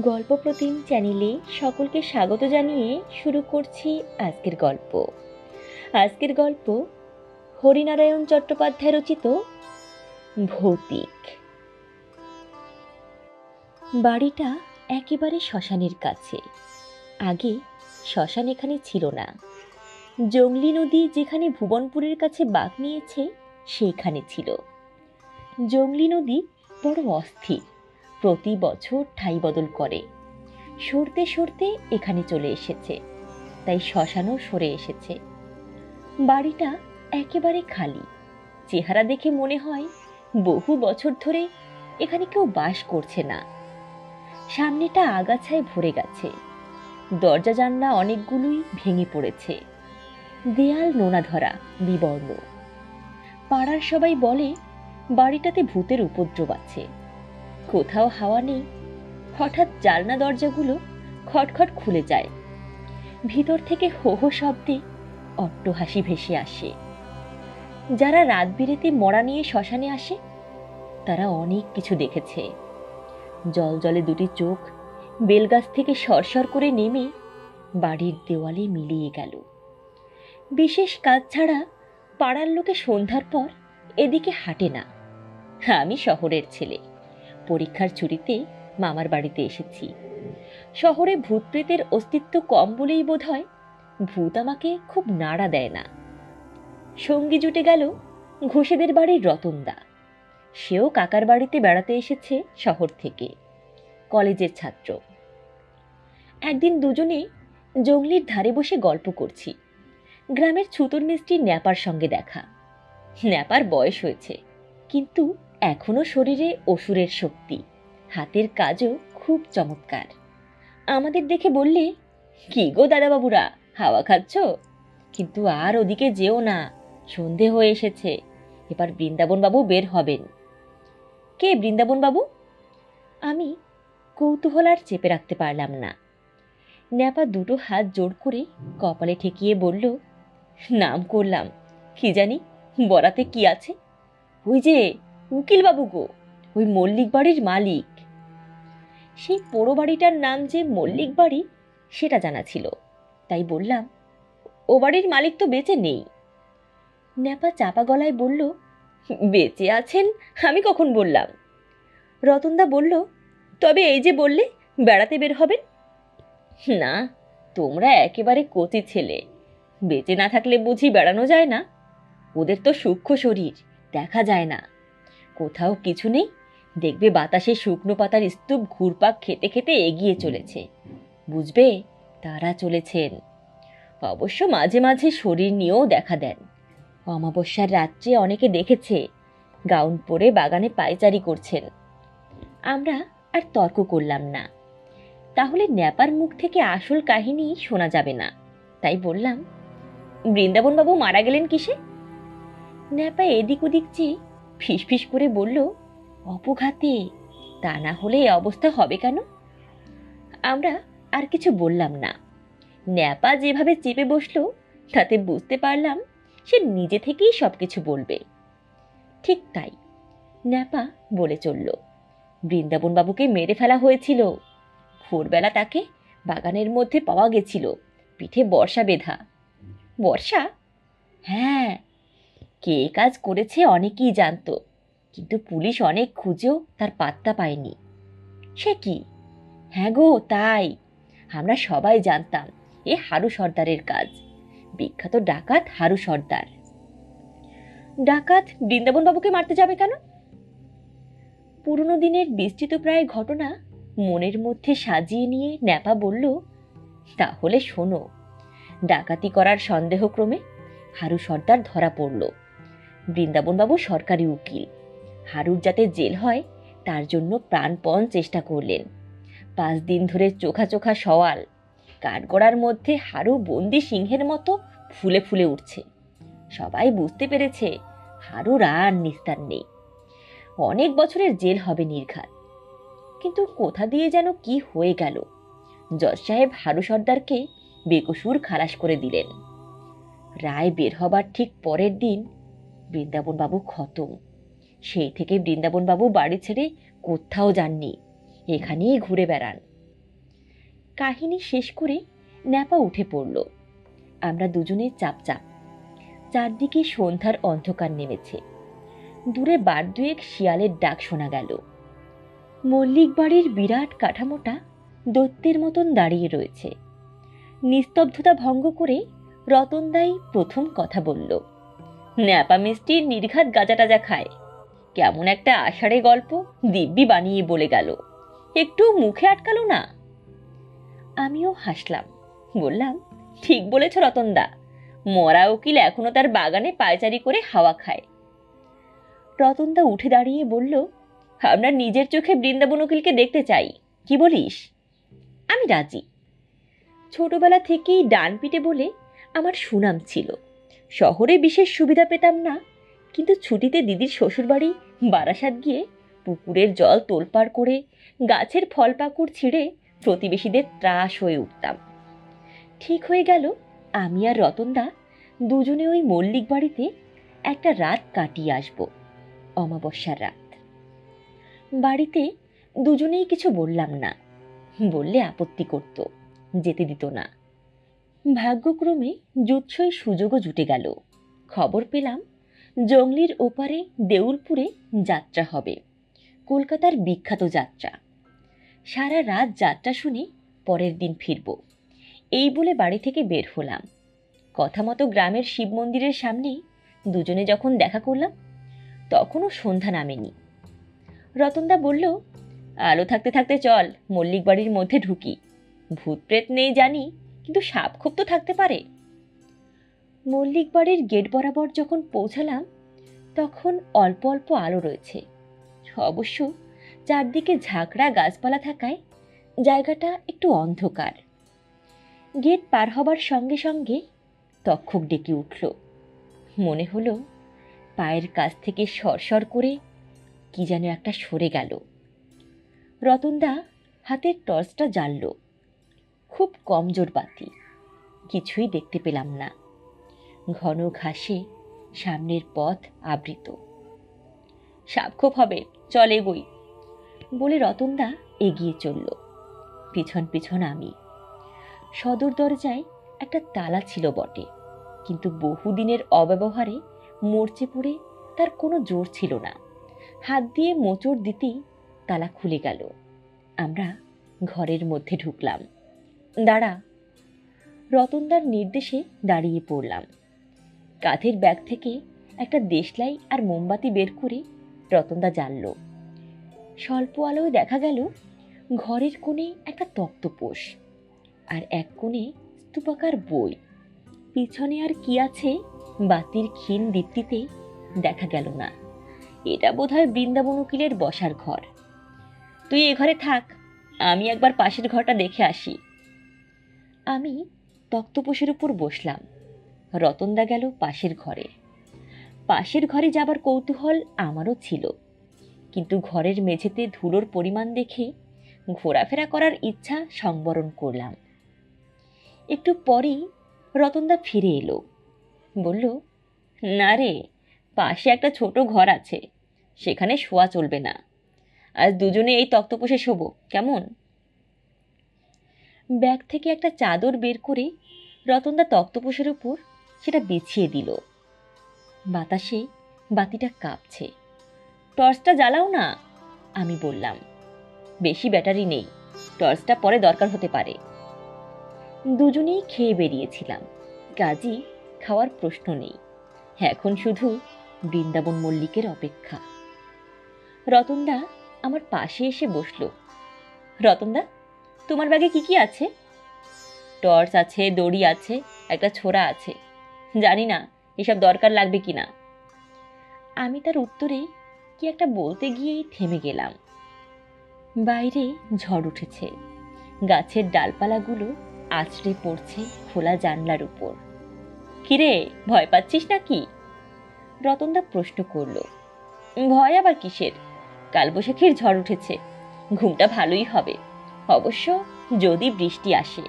গল্প প্রতিম চ্যানেলে সকলকে স্বাগত জানিয়ে শুরু করছি আজকের গল্প। আজকের গল্প হরিনারায়ণ চট্টোপাধ্যায় রচিত ভৌতিক। বাড়িটা একেবারে শ্মশানের কাছে। আগে শ্মশান এখানে ছিল না। জংলি নদী যেখানে ভুবনপুরের কাছে বাঁক নিয়েছে, সেইখানে ছিল। জংলি নদী বড় অস্থির। প্রতি বছর ঠাই বদল করে। সরতে সরতে এখানে চলে এসেছে। তাই শ্মশানও সরে এসেছে। বাড়িটা একেবারে খালি। চেহারা দেখে মনে হয় বহু বছর ধরে এখানে কেউ বাস করছে না। সামনেটা আগাছায় ভরে গেছে। দরজা জানলা অনেকগুলোই ভেঙে পড়েছে। দেয়াল নোনা ধরা, বিবর্ণ। পাড়ার সবাই বলে, বাড়িটাতে ভূতের উপদ্রব আছে। কোথাও হাওয়া নেই। হঠাৎ জালনা দরজাগুলো খটখট খুলে যায়। ভিতর থেকে হো হো শব্দে অট্ট হাসি ভেসে আসে। যারা রাত বিরেতে মরা নিয়ে শ্মশানে আসে, তারা অনেক কিছু দেখেছে। জল জলে দুটি চোখ বেলগাছ থেকে সরসর করে নেমে বাড়ির দেওয়ালে মিলিয়ে গেল। বিশেষ কাজ ছাড়া পাড়ার লোকে সন্ধ্যার পর এদিকে হাঁটে না। আমি শহরের ছেলে। পরীক্ষার ছুটিতে মামার বাড়িতে এসেছি। শহরে ভূত প্রেতের অস্তিত্ব কম বলেই বোধ হয় ভূত আমাকে খুব নাড়া দেয় না। সঙ্গী জুটে গেল ঘোষেদের বাড়ির রতনদা। সেও কাকার বাড়িতে বেড়াতে এসেছে শহর থেকে, কলেজের ছাত্র। একদিন দুজনে জঙ্গলির ধারে বসে গল্প করছি। গ্রামের ছুতর মিষ্টির ন্যাপার সঙ্গে দেখা। ন্যাপার বয়স হয়েছে, কিন্তু এখনও শরীরে অসুরের শক্তি। হাতের কাজও খুব চমৎকার। আমাদের দেখে বললে, কি গো দাদাবাবুরা, হাওয়া খাচ্ছ? কিন্তু আর ওদিকে যেও না, সন্ধে হয়ে এসেছে। এবার বৃন্দাবনবাবু বের হবেন। কে বৃন্দাবনবাবু? আমি কৌতূহল আর চেপে রাখতে পারলাম না। ন্যাপা দুটো হাত জোর করে কপালে ঠেকিয়ে বলল, নাম করলাম, কি জানি বরাতে কি আছে? ওই যে উকিল বাবু গো, ওই মল্লিক বাড়ির মালিক। সেই পোড়ো বাড়িটার নাম যে মল্লিক বাড়ি, সেটা জানা ছিল। তাই বললাম, ও বাড়ির মালিক তো বেঁচে নেই। ন্যাপা চাপা গলায় বলল, বেঁচে আছেন? আমি কখন বললাম? রতনদা বলল, তবে এই যে বললে, বেড়াতে বের হবেন? না, তোমরা একেবারে কচি ছেলে। বেঁচে না থাকলে বুঝি বেড়ানো যায় না? ওদের তো সূক্ষ্ম শরীর, দেখা যায় না। কোথাও কিছু নেই। দেখবে বাতাসে শুকনো পাতার স্তূপ ঘুরপাক খেতে খেতে এগিয়ে চলেছে। বুঝবে? তারা চলেছেন। অবশ্য মাঝে মাঝে শরীর নিয়েও দেখা দেন। অমাবস্যার রাত্রে অনেকে দেখেছে, গাউন পরে বাগানে পায়চারি করছেন। আমরা আর তর্ক করলাম না। তাহলে ন্যাপার মুখ থেকে আসল কাহিনী শোনা যাবে না। তাই বললাম, বৃন্দাবনবাবু মারা গেলেন কিসে? ন্যাপা এদিক ওদিক চেয়ে ফিসফিস করে বলল, অপঘাতে? তা না হলে এ অবস্থা হবে কেন? আমরা আর কিছু বললাম না। ন্যাপা যেভাবে চেপে বসল, তাতে বুঝতে পারলাম সে নিজে থেকেই সব কিছু বলবে। ঠিক তাই, ন্যাপা বলে চলল, বৃন্দাবনবাবুকে মেরে ফেলা হয়েছিল। ভোরবেলা তাকে বাগানের মধ্যে পাওয়া গেছিল। পিঠে বর্ষা বেধা। বর্ষা? হ্যাঁ কে কাজ করেছে অনেকেই জানতো, কিন্তু পুলিশ অনেক খুঁজেও তার পাত্তা পায়নি। সে কি? হ্যাঁ গো, তাই। আমরা সবাই জানতাম এ হারু সর্দারের কাজ। বিখ্যাত ডাকাত হারু সর্দার। ডাকাত বৃন্দাবনবাবুকে মারতে যাবে কেন? পুরনো দিনের বিস্তৃত প্রায় ঘটনা মনের মধ্যে সাজিয়ে নিয়ে ন্যাপা বলল, তাহলে শোনো, ডাকাতি করার সন্দেহক্রমে হারু সর্দার ধরা পড়ল। বৃন্দাবনবাবু সরকারি উকিল। হারুর যাতে জেল হয়, তার জন্য প্রাণপণ চেষ্টা করলেন। পাঁচ দিন ধরে চোখা চোখা সওয়াল। কাঠগড়ার মধ্যে হারু বন্দি সিংহের মতো ফুলে ফুলে উঠছে। সবাই বুঝতে পেরেছে, হারুর আর নিস্তার নেই। অনেক বছরের জেল হবে নির্ঘাত। কিন্তু কোথা দিয়ে যেন কি হয়ে গেল? জজ সাহেব হারু সর্দারকে বেকসুর খালাস করে দিলেন। রায় বের হবার ঠিক পরের দিন বৃন্দাবনবাবু খতম সেই থেকে বৃন্দাবনবাবু বাড়ি ছেড়ে কোথাও যাননি। এখানেই ঘুরে বেড়ান। কাহিনী শেষ করে ন্যাপা উঠে পড়ল। আমরা দুজনে চাপচাপ। চারদিকে সন্ধ্যার অন্ধকার নেমেছে। দূরে বার দুয়েক শিয়ালের ডাক শোনা গেল। মল্লিক বাড়ির বিরাট কাঠামোটা দৈত্যের মতন দাঁড়িয়ে রয়েছে। নিস্তব্ধতা ভঙ্গ করে রতনদাই প্রথম কথা বলল। ন্যাপা মিষ্টির নির্ঘাত গাজা টাজা খায়। কেমন একটা আষাঢ়ে গল্প, দিব্যি বানিয়ে বলে গেল। একটু মুখে আটকালো না? আমিও হাসলাম। বললাম, ঠিক বলেছ রতনদা। মরা উকিল এখনও তার বাগানে পায়চারি করে হাওয়া খায়। রতনদা উঠে দাঁড়িয়ে বলল, আমরা নিজের চোখে বৃন্দাবন উকিলকে দেখতে চাই। কি বলিস? আমি রাজি। ছোটবেলা থেকেই ডান পিটে বলে আমার সুনাম ছিল। শহরে বিশেষ সুবিধা পেতাম না। কিন্তু ছুটিতে দিদির শ্বশুরবাড়ি, বারাসাত গিয়ে পুকুরের জল তোলপাড় করে গাছের ফল পাকুড় ছিঁড়ে প্রতিবেশীদের ত্রাস হয়ে উঠতাম। ঠিক হয়ে গেল, আমি আর রতনদা দুজনে ওই মল্লিক বাড়িতে একটা রাত কাটিয়ে আসব, অমাবস্যার রাত। বাড়িতে দুজনেই কিছু বললাম না, বললে আপত্তি করত, যেতে দিত না। ভাগ্যক্রমে জুৎসই সুযোগও জুটে গেল। খবর পেলাম, জঙ্গলির ওপারে দেউলপুরে যাত্রা হবে। কলকাতার বিখ্যাত যাত্রা। সারা রাত যাত্রা শুনে পরের দিন ফিরব। এই বলে বাড়ি থেকে বের হলাম। কথা মতো গ্রামের শিব মন্দিরের সামনেই দুজনে যখন দেখা করলাম, তখনও সন্ধ্যা নামেনি। রতনদা বলল, আলো থাকতে থাকতে চল মল্লিক বাড়ির মধ্যে ঢুকি। ভূত প্রেত নেই জানি কিন্তু সাপ খুব তো থাকতে পারে। মল্লিক বাড়ির গেট বরাবর যখন পৌঁছালাম, তখন অল্প অল্প আলো রয়েছে। অবশ্য চারদিকে ঝাঁকড়া গাছপালা থাকায় জায়গাটা একটু অন্ধকার। গেট পার হবার সঙ্গে সঙ্গে তক্ষক ডেকে উঠল। মনে হলো পায়ের কাছ থেকে সরসর করে কি যেন একটা সরে গেল। রতনদা হাতের টর্চটা জ্বালল খুব কমজোর বাতি কিছুই দেখতে পেলাম না। ঘন ঘাসে সামনের পথ আবৃত। সাপখোপ হবে, চল এগোই। বলে রতনদা এগিয়ে চলল। পিছন পিছন আমি। সদর দরজায় একটা তালা ছিল বটে, কিন্তু বহুদিনের অব্যবহারে মরচে পড়ে তার কোনো জোর ছিল না। হাত দিয়ে মোচড় দিতেই তালা খুলে গেল। আমরা ঘরের মধ্যে ঢুকলাম। দাঁড়া। রতনদার নির্দেশে দাঁড়িয়ে পড়লাম। কাঁধের ব্যাগ থেকে একটা দেশলাই আর মোমবাতি বের করে রতনদা জ্বালল স্বল্প আলোয় দেখা গেল, ঘরের কোণে একটা তক্তপোষ আর এক কোণে স্তূপাকার বই। পিছনে আর কি আছে বাতির ক্ষীণ দীপ্তিতে দেখা গেল না। এটা বোধহয় বৃন্দাবন উকিলের বসার ঘর। তুই এ ঘরে থাক, আমি একবার পাশের ঘরটা দেখে আসি। আমি তক্তপোষের উপর বসলাম। রতনদা গেল পাশের ঘরে। পাশের ঘরে যাবার কৌতূহল আমারও ছিল। কিন্তু ঘরের মেঝেতে ধুলোর পরিমাণ দেখে ঘোরাফেরা করার ইচ্ছা সংবরণ করলাম। একটু পরেই রতনদা ফিরে এলো। বলল, না রে, পাশে একটা ছোট ঘর আছে। সেখানে শোয়া চলবে না। আজ দুজনে এই তক্তপোষে শোবো, কেমন? ব্যাগ থেকে একটা চাদর বের করে রতনদা তক্তপোষের উপর সেটা বিছিয়ে দিল। বাতাসে বাতিটা কাঁপছে। টর্চটা জ্বালাও না, আমি বললাম। বেশি ব্যাটারি নেই, টর্চটা পরে দরকার হতে পারে। দুজনেই খেয়ে বেরিয়েছিলাম। কাজী খাওয়ার প্রশ্ন নেই। এখন শুধু বৃন্দাবন মল্লিকের অপেক্ষা। রতনদা আমার পাশে এসে বসল। রতনদা? তোমার ব্যাগে কি কি আছে? টর্চ আছে, দড়ি আছে, একটা ছোরা আছে। জানি না, এসব দরকার লাগবে কি না আমি তার উত্তরে কি একটা বলতে গিয়েই থেমে গেলাম। বাইরে ঝড় উঠেছে। গাছের ডালপালাগুলো আছড়ে পড়ছে খোলা জানলার উপর। কিরে, ভয় পাচ্ছিস নাকি? রতনদা প্রশ্ন করল। ভয় আবার কিসের? কালবৈশাখীর ঝড় উঠেছে। ঘুমটা ভালোই হবে। অবশ্য যদি বৃষ্টি আসে।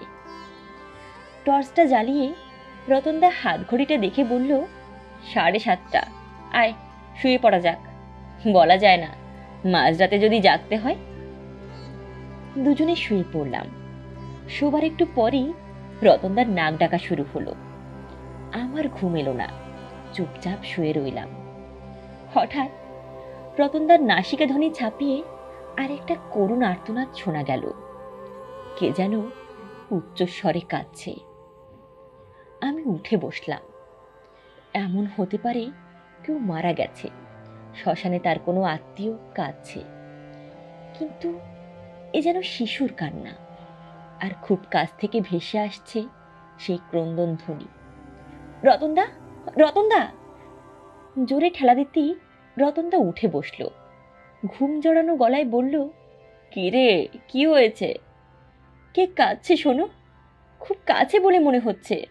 টর্চটা জ্বালিয়ে রতনদা হাত ঘড়িটা দেখে বলল, সাড়ে সাতটা। আয়, শুয়ে পড়া যাক। বলা যায় না, মাঝরাতে যদি জাগতে হয়। দুজনে শুয়ে পড়লাম। শোবার একটু পরেই রতনদার নাক ডাকা শুরু হলো। আমার ঘুম এলো না, চুপচাপ শুয়ে রইলাম। হঠাৎ রতনদার নাসিকা ধ্বনি ছাপিয়ে আর একটা করুণ আর্তনাদ শোনা গেল। কে যেন উচ্চস্বরে কাঁদছে। আমি উঠে বসলাম। এমন হতে পারে কেউ মারা গেছে। শ্মশানে তার কোনো আত্মীয় কাঁদছে। কিন্তু এ যেন শিশুর কান্না। আর খুব কাছ থেকে ভেসে আসছে সেই ক্রন্দন ধ্বনি। রতনদা রতনদা! জোরে ঠেলা দিতেই রতনদা উঠে বসল। ঘুম জড়ানো গলায় বলল কি রে কি হয়েছে? কে কাঁদছে শোনো খুব কাছে বলে মনে হচ্ছে।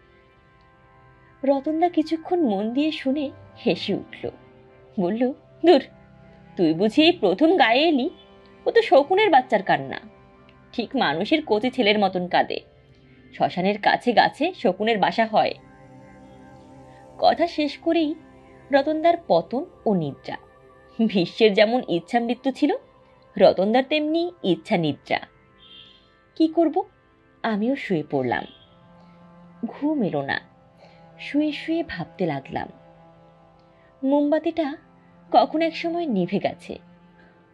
রতনদা কিছুক্ষণ মন দিয়ে শুনে হেসে উঠল। বলল, দূর, তুই বুঝি প্রথম গায়ে এলি? ও তো শকুনের বাচ্চার কান্না। ঠিক মানুষের কচি ছেলের মতন কাঁদে। শ্মশানের কাছে গাছে শকুনের বাসা হয়। কথা শেষ করেই রতনদার পতন ও নিদ্রা। ভীষ্মের যেমন ইচ্ছা মৃত্যু ছিল, রতনদার তেমনি ইচ্ছা নিদ্রা কি করব? আমিও শুয়ে পড়লাম। ঘুম এলো না। শুয়ে শুয়ে ভাবতে লাগলাম। মোমবাতিটা কখন এক সময় নিভে গেছে?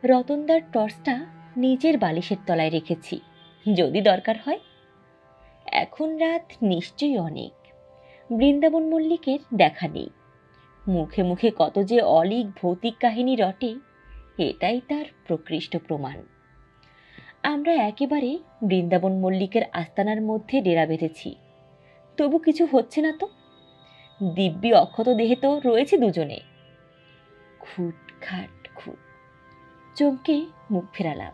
রতনদার টর্চটা নিজের বালিশের তলায় রেখেছি। যদি দরকার হয়। এখন রাত নিশ্চয়ই অনেক। বৃন্দাবন মল্লিকের দেখা নেই। মুখে মুখে কত যে অলিক ভৌতিক কাহিনী রটে, এটাই তার প্রকৃষ্ট প্রমাণ। আমরা একেবারে বৃন্দাবন মল্লিকের আস্তানার মধ্যে ডেরা বেঁধেছি। তবু কিছু হচ্ছে না তো? দিব্যি অক্ষত দেহে তো রয়েছে দুজনে। খুট খাট খুট। চমকে মুখ ফেরালাম।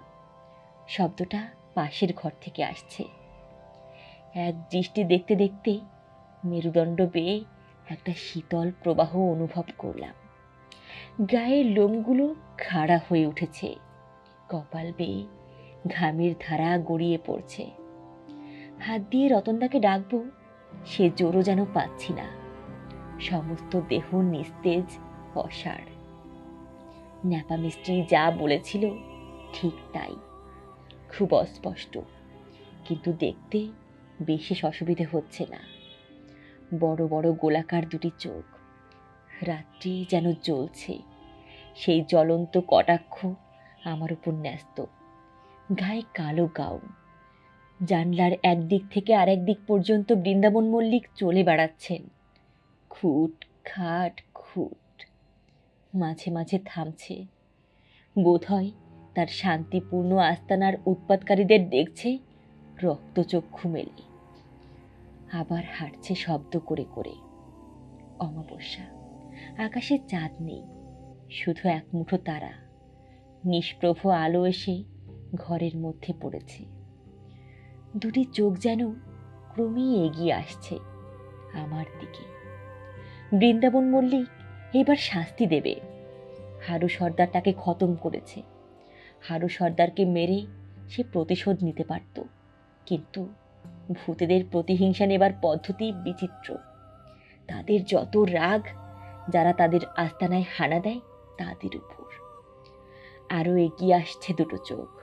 শব্দটা পাশের ঘর থেকে আসছে। এক দৃষ্টি দেখতে দেখতে মেরুদণ্ড বেয়ে একটা শীতল প্রবাহ অনুভব করলাম। গায়ের লোমগুলো খাড়া হয়ে উঠেছে। কপাল বেয়ে ঘামের ধারা গড়িয়ে পড়ছে। হাত দিয়ে রতনদাকে ডাকবো, সে জোরও যেন পাচ্ছি না। সমস্ত দেহ নিস্তেজ অসাড় ন্যাপা মিস্ত্রি যা বলেছিল, ঠিক তাই। খুব অস্পষ্ট। কিন্তু দেখতে বিশেষ অসুবিধে হচ্ছে না। বড় বড় গোলাকার দুটি চোখ। রাত্রি যেন জ্বলছে। সেই জ্বলন্ত কটাক্ষ আমার উপর ন্যস্ত। গায়ে কালো গাউন। জানলার একদিক থেকে আরেক দিক পর্যন্ত বৃন্দাবন মল্লিক চলে বেড়াচ্ছেন। খুট, খাট, খুট। মাঝে মাঝে থামছে। বোধহয় তার শান্তিপূর্ণ আস্তানার উৎপাতকারীদের দেখছে রক্তচক্ষু মেলে। আবার হাঁটছে শব্দ করে করে। অমাবস্যা। আকাশে চাঁদ নেই। শুধু এক মুঠো তারা। নিষ্প্রভ আলো এসে ঘরের মধ্যে পড়েছে। দুটি চোখ যেন ক্রমেই এগিয়ে আসছে আমার দিকে। বৃন্দাবন মল্লিক এবার শাস্তি দেবে। হারু সর্দার তাকে খতম করেছে। হারু সর্দারকে মেরে সে প্রতিশোধ নিতে পারত। কিন্তু ভূতেদের প্রতিহিংসা নেবার পদ্ধতি বিচিত্র। তাদের যত রাগ যারা তাদের আস্তানায় হানা দেয় তাদের উপর। আরও এগিয়ে আসছে দুটো চোখ।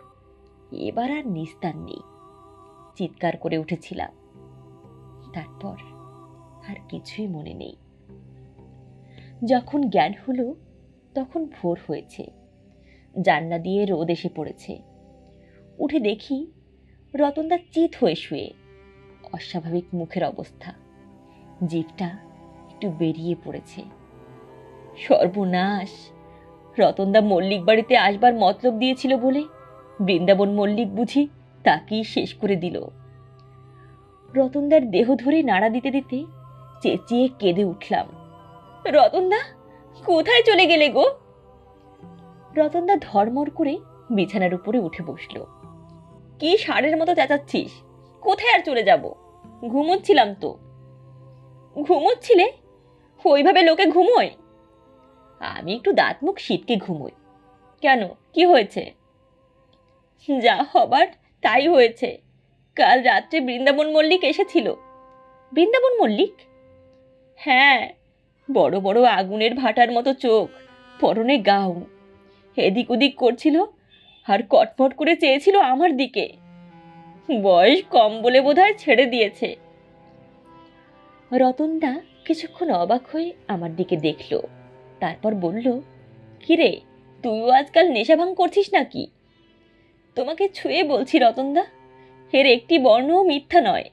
এবার আর নিস্তার নেই। চিৎকার করে উঠেছিলাম। তারপর আর কিছুই মনে নেই। যখন জ্ঞান হলো, তখন ভোর হয়েছে। জানলা দিয়ে রোদ এসে পড়েছে। উঠে দেখি রতনদা চিত হয়ে শুয়ে। অস্বাভাবিক মুখের অবস্থা। জিভটা একটু বেরিয়ে পড়েছে। সর্বনাশ! রতনদা মল্লিক বাড়িতে আসবার মতলব দিয়েছিল বলে বৃন্দাবন মল্লিক বুঝি তাকেই শেষ করে দিল। রতনদার দেহ ধরে নাড়া দিতে দিতে চেঁচিয়ে কেঁদে উঠলাম। রতনদা, কোথায় চলে গেলে গো? রতনদা ধর্মর করে বিছানার উপরে উঠে বসল। কি ষাঁড়ের মতো চেঁচাচ্ছিস? কোথায় আর চলে যাব? ঘুমোচ্ছিলাম তো। ঘুমোচ্ছিলে? ওইভাবে লোকে ঘুমোয়? আমি একটু দাঁত মুখ শীতকে ঘুমোই। কেন? কি হয়েছে? যা হবার তাই হয়েছে। কাল রাত্রে বৃন্দাবন মল্লিক এসেছিল। বৃন্দাবন মল্লিক? হ্যাঁ বড় বড় আগুনের ভাটার মতো চোখ, পরনে গাউন। এদিক ওদিক করছিল আর কটমট করে চেয়েছিল আমার দিকে। বয়স কম বলে বোধহয় ছেড়ে দিয়েছে। রতনদা কিছুক্ষণ অবাক হয়ে আমার দিকে দেখল। তারপর বলল, কিরে, তুইও আজকাল নেশা ভাঙ করছিস নাকি? তোমাকে ছুঁয়ে বলছি, রতনদা। এর একটি বর্ণও মিথ্যা নয়।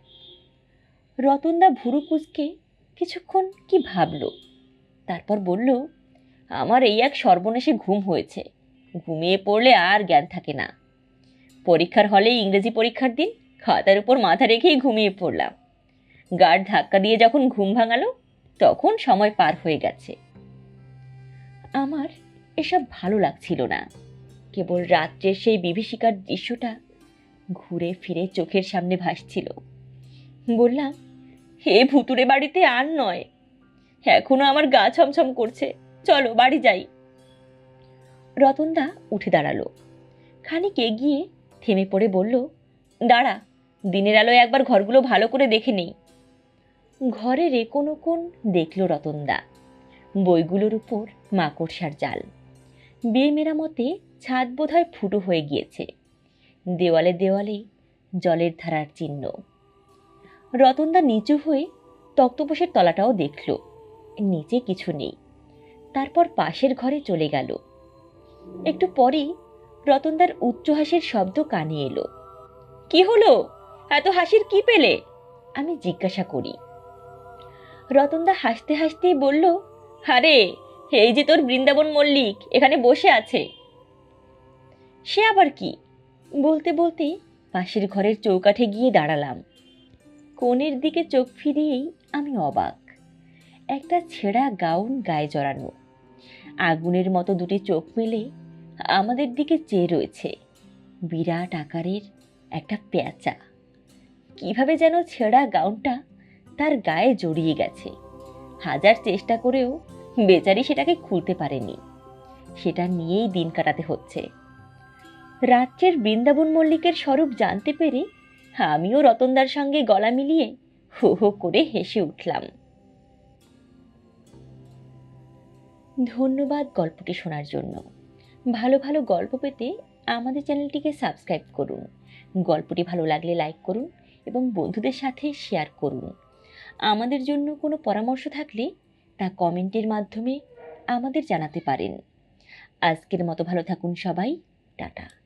রতনদা ভুরু কুচকে কিছুক্ষণ কি ভাবল। তারপর বলল, আমার এই এক সর্বনেশে ঘুম হয়েছে। ঘুমিয়ে পড়লে আর জ্ঞান থাকে না। পরীক্ষার হলে ইংরেজি পরীক্ষার দিন, খাতার উপর মাথা রেখেই ঘুমিয়ে পড়লাম। গার্ড ধাক্কা দিয়ে যখন ঘুম ভাঙালো, তখন সময় পার হয়ে গেছে। আমার এসব ভালো লাগছিল না। কেবল রাত্রের সেই বিভীষিকার দৃশ্যটা ঘুরে ফিরে চোখের সামনে ভাসছিল। বললাম, হে ভুতুরে বাড়িতে আর নয়। এখনও আমার গা ছমছম করছে। চলো, বাড়ি যাই। রতনদা উঠে দাঁড়াল। খানিক এগিয়ে থেমে পড়ে বলল, দাঁড়া, দিনের আলোয় একবার ঘরগুলো ভালো করে দেখে নেই। ঘরে রেকোন কোন দেখল রতনদা। বইগুলোর উপর মাকড়সার জাল। বিয়ে মেরামতে ছাদ বোধহয় ফুটো হয়ে গিয়েছে। দেওয়ালে দেওয়ালে জলের ধারার চিহ্ন। রতনদা নিচু হয়ে তক্তপোষের তলাটাও দেখল। নিচে কিছু নেই। তারপর পাশের ঘরে চলে গেল। একটু পরেই রতনদার উচ্চ হাসির শব্দ কানে এলো। কি হলো? এত হাসির কি পেলে? আমি জিজ্ঞাসা করি। রতনদা হাসতে হাসতেই বলল, আরে এই যে তোর বৃন্দাবন মল্লিক, এখানে বসে আছে। সে আবার কি? বলতে বলতে পাশের ঘরের চৌকাঠে গিয়ে দাঁড়ালাম। কোণের দিকে চোখ ফিরিয়েই আমি অবাক। একটা ছেঁড়া গাউন গায়ে জড়ানো। আগুনের মতো দুটি চোখ মেলে আমাদের দিকে চেয়ে রয়েছে। বিরাট আকারের একটা পেঁচা কীভাবে যেন ছেঁড়া গাউনটা তার গায়ে জড়িয়ে গেছে। হাজার চেষ্টা করেও বেচারি সেটাকে খুলতে পারেনি। সেটা নিয়েই দিন কাটাতে হচ্ছে। রাত্রের বৃন্দাবন মল্লিকের স্বরূপ জানতে পেরে আমিও রতনদার সঙ্গে গলা মিলিয়ে হো হো করে হেসে উঠলাম। ধন্যবাদ গল্পটি শোনার জন্য। ভালো ভালো গল্প পেতে আমাদের চ্যানেলটিকে সাবস্ক্রাইব করুন। গল্পটি ভালো লাগলে লাইক করুন এবং বন্ধুদের সাথে শেয়ার করুন। আমাদের জন্য কোনো পরামর্শ থাকলে তা কমেন্টের মাধ্যমে আমাদের জানাতে পারেন। আজকের মতো ভালো থাকুন সবাই। টাটা।